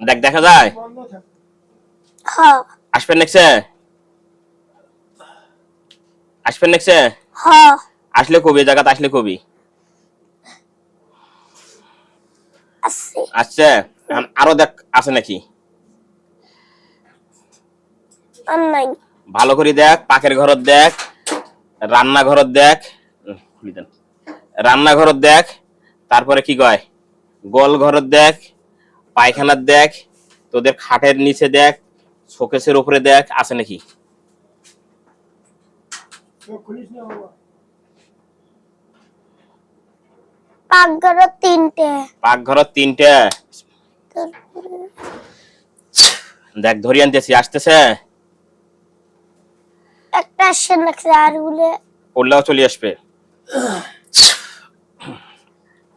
দেখ দেখা যায়? আসবেন নেক্সে আসবেন নেক্সে আসলে কবি জায়গাতে আসলে কবি। আসছে। আরও দেখ আছে নাকি? ভালো করে দেখ পাকের ঘরত দেখ রান্না রান্নাঘরত দেখ খুলি রান্নাঘরত দেখ তারপরে কি কয়? গোল ঘরত দেখ পায়খানার দেখ তোদের খাটের নিচে দেখ শোকেসের উপরে দেখ আছে নাকি? পাকঘর তিনটে। দেখ ধরি আনতেছি আসতেছে? একটা আসছে লাগছে আর চলে আসবে।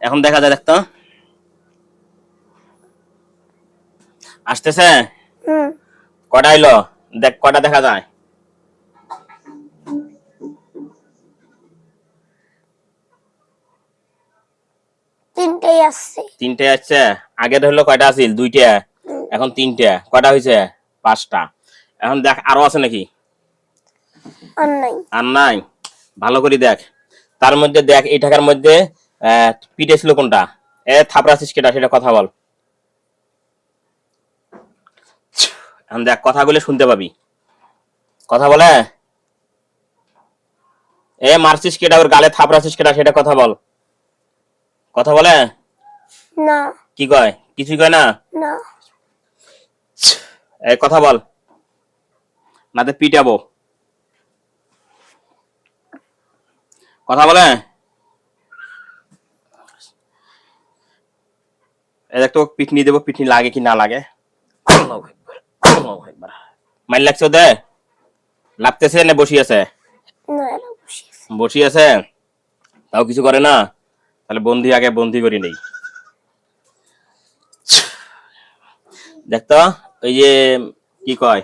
এখন দেখা যায় দেখতো আসতেছে? কটা এলো দেখ কটা দেখা যায়? তিনটেই আসছে। তিনটে আসছে? আগে ধরলো কয়টা আছিল? দুইটা। এখন তিনটে। কয়টা হয়েছে পাঁচটা। এখন দেখ আরও আছে নাকি? আর নাই। আর নাই? ভালো করে দেখ। তার মধ্যে দেখ এই টাকার মধ্যে ছিল কোনটা? এ কেটা? সেটা কথা বল। এখন দেখ কথাগুলো শুনতে পাবি। কথা বলে? এ মারছিস কেটা ওর গালে থাপড়াছিস কেটা সেটা কথা বল। কথা বলে? না। কি কয়? কিছুই কয় না? না। এই কথা বল। নাতে পিটাবো। কথা বলে? এই দেখ তো পিটনি দেবো পিটনি লাগে কি না লাগে। আল্লাহু আকবার, মাইল লাগছে দে লাগতেছে না বসি আছে? না এরা আছে। বসি আছে? তাও কিছু করে না? তাহলে বন্দি আগে বন্দি করি নেই। দেখতো ওই যে কি কয়?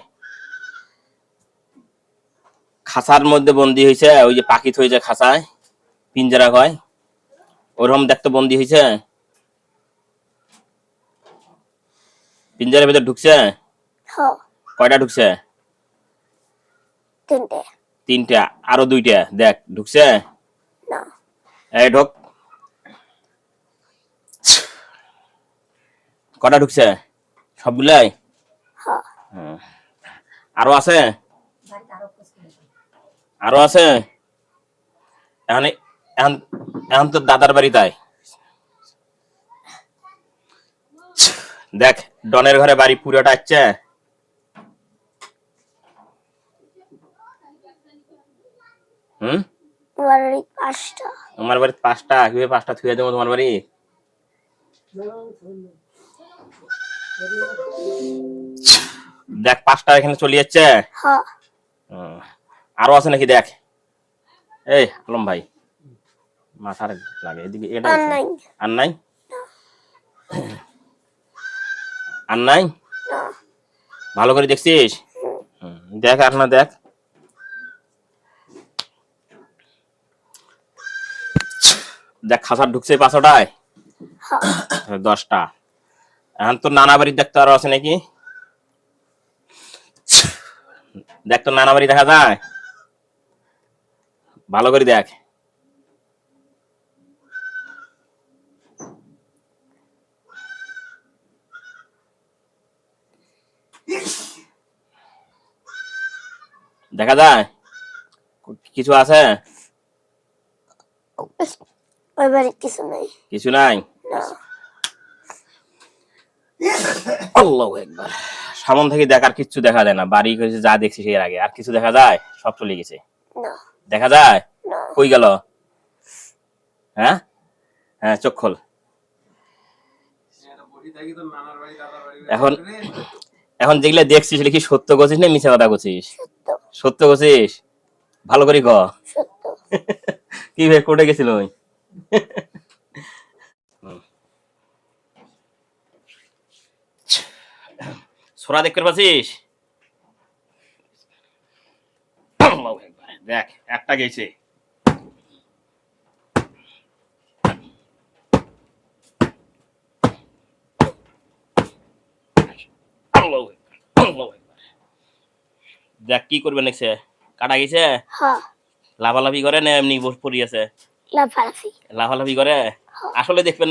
খাঁচার মধ্যে বন্দি হয়েছে ওই যে পাখি হয়েছে খাসায় পিঞ্জরা কয়। ওরকম দেখতো বন্দি হয়েছে পিঞ্জরার ভিতরে ঢুকছে? কয়টা ঢুকছে? তিনটে। তিনটা আরও দুইটা। দেখ ঢুকছে? না। এই ঢোক। কটা ঢুকছে? সবগুলাই? আরও আছে? আরও আছে? এখন এখন এখন তো দাদার বাড়ি তাই? দেখ ডনের ঘরে বাড়ি পুরোটা আসছে। হুম? আমার এই পাঁচটা। তোমার বাড়ি পাঁচটা কীভাবে পাঁচটা থুয়ে দেবো তোমার বাড়ি? দেখ পাঁচটা এখানে চলে যাচ্ছে। আরও আছে নাকি দেখ? এই আলম ভাই। মাথার লাগে এদিকে এটা আর নাই। আর নাই? ভালো করে দেখছিস? দেখ আর না দেখ। দেখ খাসার ঢুকছে পাঁচটায়। দশটা। এখন তো নানা বাড়ি দেখতে আরও আছে নাকি? দেখ তো নানা বাড়ি দেখা যায়? ভালো করে দেখ। দেখা যায়? কিছু আছে? ওই বাড়ির কিছু নাই কিছু নাই আল্লাহু একবার সামন থেকে দেখার কিচ্ছু দেখা যায় না। বাড়ি করেছে যা দেখছি এর আগে আর কিছু দেখা যায়? সব চলে গেছে। না দেখা যায়? কই গেল? হ্যাঁ? হ্যাঁ চোখ খোল। এখন এখন যেগুলা দেখছিস সেটা কি সত্য করছিস না মিছা কথা করছিস? সত্য। করছিস? ভালো করে ক। সত্য। কি ভাই কোর্টে গেছিল ওই? সোরা দেখতে পাচ্ছিস? দেখ একটা গেছে। দেখ কি করবে নেক্সে কাটা গেছে? হ্যাঁ। লাভালাভি করে না এমনি বসে লাফালাফি করে? আসলে দেখবেন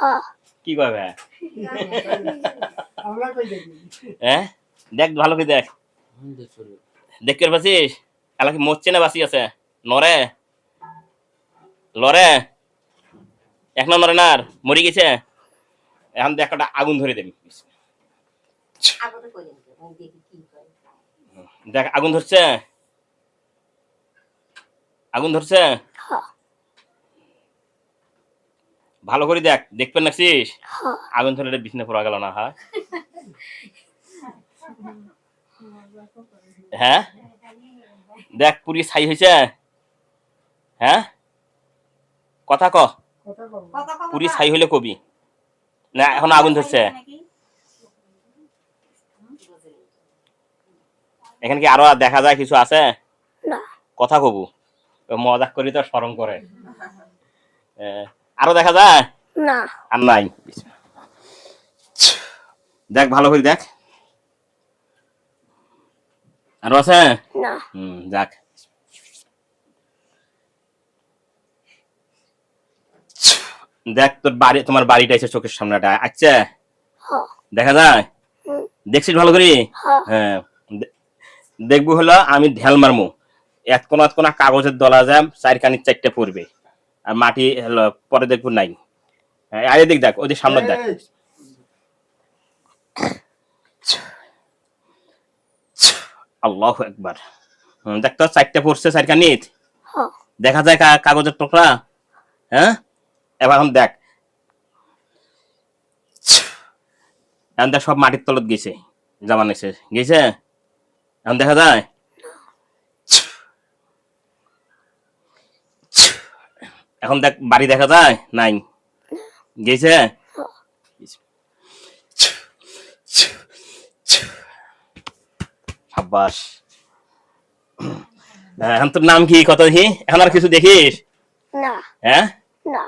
হ্যাঁ কি করবে দেখি হ্যাঁ দেখ ভালো করে দেখ। দেখতে পাচ্ছিস খেলা কি মরছে না বাসি আছে? নরে লরে এক নম্বর নরে না আর মরি গেছে? এখন দেখ একটা আগুন ধরে দেবি। দেখ আগুন ধরছে? আগুন ধরছে? হ্যাঁ ভালো করে দেখ দেখবেন নাকছিস হ্যাঁ। আগুন ধরে বিছনে পড়া গেল না হ্যাঁ? হ্যাঁ? দেখ পুরি ছাই হয়েছে। হ্যাঁ? কথা ক। পুরি ছাই হইলে কবি। না এখন আগুন ধরছে। এখানে কি আরও দেখা যায় কিছু আছে? কথা কবু। মজাক করি তো স্মরণ করে। এ, আরও দেখা যায়? না। আর নাই। দেখ ভালো করে দেখ। আরও আছে? না। হুম যাক। দেখ তোর বাড়ি তোমার বাড়িটা এসে চোখের সামনেটা। আচ্ছা হ্যাঁ দেখা যায়? দেখছিস ভালো করে? হ্যাঁ। দেখব হলো আমি ঢেল মারমু। এক কোনা কোনা কাগজের দলা যাম চার কানির চারটে পড়বে। আর মাটি পরে দেখব নাই। হ্যাঁ আরে দেখ দেখ ওদের সামনে দেখ। আল্লাহ একবার দেখ তো চারটে পড়ছে চার কানিত হ্যাঁ। দেখা যায় কাগজের টুকরা হ্যাঁ? এবার এখন দেখ। এখন দেখ সব মাটির তলত গেছে জামা নেছে গেছে? এখন দেখা যায়? এখন দেখ বাড়ি দেখা যায়? নাই? গেছে? সাব্বাস। হ্যাঁ, এখন তোর নাম কি? কত দেখি? এখন আর কিছু দেখিস? না। হ্যাঁ? না।